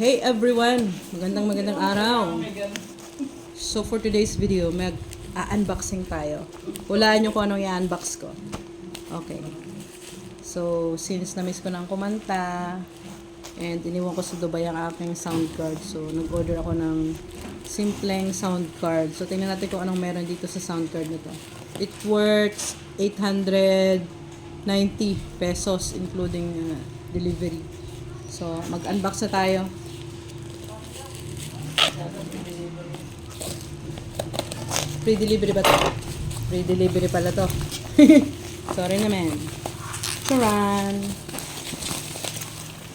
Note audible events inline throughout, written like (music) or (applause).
Hey everyone! Magandang magandang araw. So for today's video, mag unboxing tayo. Hulaan nyo kung anong i-unbox ko. Okay. So, since na-miss ko ng kumanta, and iniwan ko sa Dubai ang aking sound card. So, nag-order ako ng simpleng sound card. So, tingnan natin kung anong meron dito sa sound card nito. It works 890 pesos including uh, delivery. So, mag-unbox na tayo. Free delivery ba to? Free delivery pala to. (laughs) Sorry naman. Charan!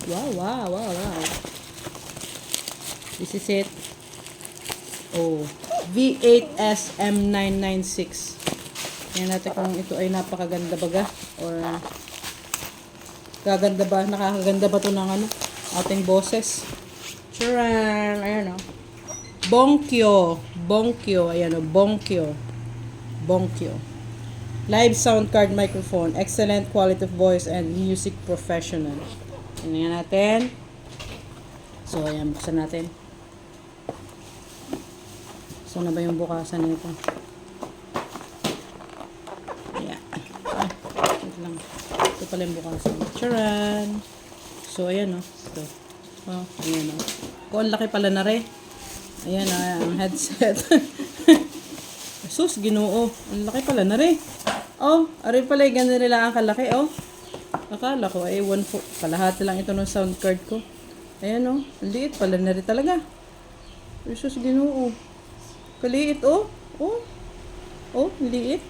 Wow, wow, wow, wow. This is it. Oh. V8SM996. Tingnan natin kung ito ay napakaganda baga. Or gaganda ba? Nakakaganda ba to ng ano? Ating boses. Charan! Ayan o. Bonkyo. Bonkyo. Ayan o. Bonkyo. Bonkyo. Live sound card microphone. Excellent quality of voice and music professional. Tingnan natin. So, ayan. Buksan natin. So, na ba yung bukasan nito? Ayan. Ah, lang. Ito pala yung bukasan. Charan! So, ayan o. Ito. Oh, ayan o. Kung ang laki pala na rin. Ayan ah, ang headset. (laughs) Sus, ginoo. Ang laki pala na rin. Oh, ari pala ganun nila ang kalaki, oh. Akala ko, ay, one fo- kalahati lang ito ng sound card ko. Ayan, oh. Ang liit pala na rin talaga. Sus, ginoo. Kaliit, oh. Oh. Oh, liit.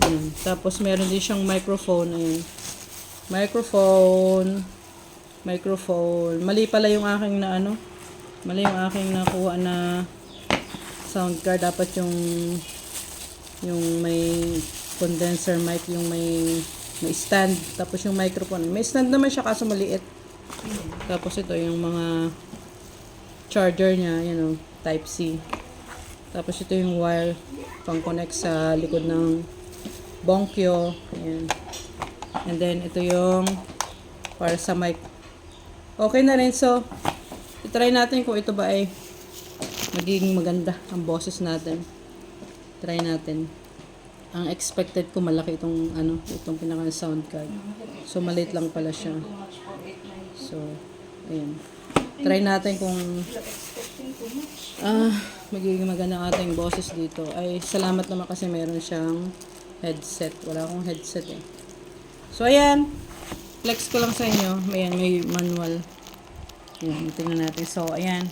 Ayan. Tapos, meron din siyang microphone. Ayan. Microphone. Microphone. Mali pala yung aking na ano. Mali yung aking nakuha na sound card. Dapat yung yung may condenser mic, yung may may stand. Tapos yung microphone. May stand naman siya kaso maliit. Tapos ito yung mga charger niya, you know, type C. Tapos ito yung wire pang connect sa likod ng Bonkyo. Ayan. And then ito yung para sa mic. Okay na rin. So, itry natin kung ito ba ay magiging maganda ang boses natin. Try natin. Ang expected ko malaki itong ano, itong pinaka sound card. So maliit lang pala siya. So, ayan. Try natin kung ah, magiging maganda ang ating boses dito. Ay, salamat naman kasi meron siyang headset. Wala akong headset eh. So, ayan. Flex ko lang sa inyo. Ayan, may manual. Ayan, tingnan natin. So, ayan.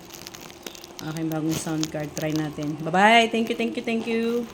Aking bagong sound card. Try natin. Bye-bye. Thank you, thank you, thank you.